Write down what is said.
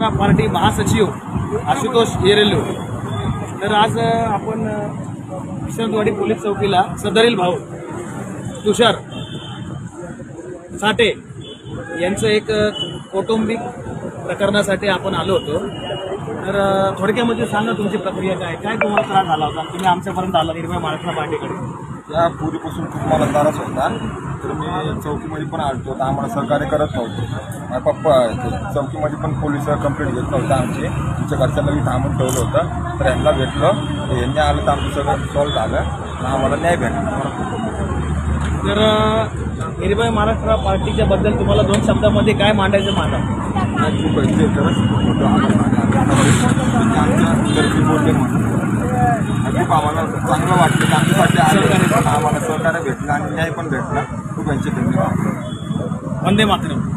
Party महासचिव आशुतोष येरेलू तर आज आपण विश्रांतवाडी पोलीस चौकीला सदरील भाऊ तुषार साठे यांचं एक कौटुंबिक प्रकरणासाठी आपण आलो होतो. तर थोडक्यामध्ये सांगा तुमची प्रक्रिया काय? काय तुम्हाला त्रास झाला होता? तुम्ही आमच्यापर्यंत आला निर्भय महाराष्ट्र पार्टीकडे या पूर्वीपासून खूप मला त्रास होता. तर मी चौकीमध्ये पण आलतो. तर आम्हाला सहकार्य करत नव्हते. माझे पप्पा आहे ते चौकीमध्ये पण पोलीस कंप्लेंट घेत नव्हतं आमची. आमच्या घरच्यांना मी थांबून ठेवलं होतं. तर यांना भेटलं. यांनी आलं तर आमचं सगळं सॉल्व झालं. आणि आम्हाला न्याय भेटला. तर निर्भय महाराष्ट्र पार्टीच्या बद्दल तुम्हाला दोन शब्दामध्ये काय मांडायचं माझा खूप खरंच आमच्या बोलले म्हणून म्हणजे खूप आम्हाला चांगलं वाटलं की आमच्यासाठी आले. आम्हाला सहकार्य भेटलं आणि न्याय पण भेटला. खूप यांचे धन्यवाद. वंदे मातरम.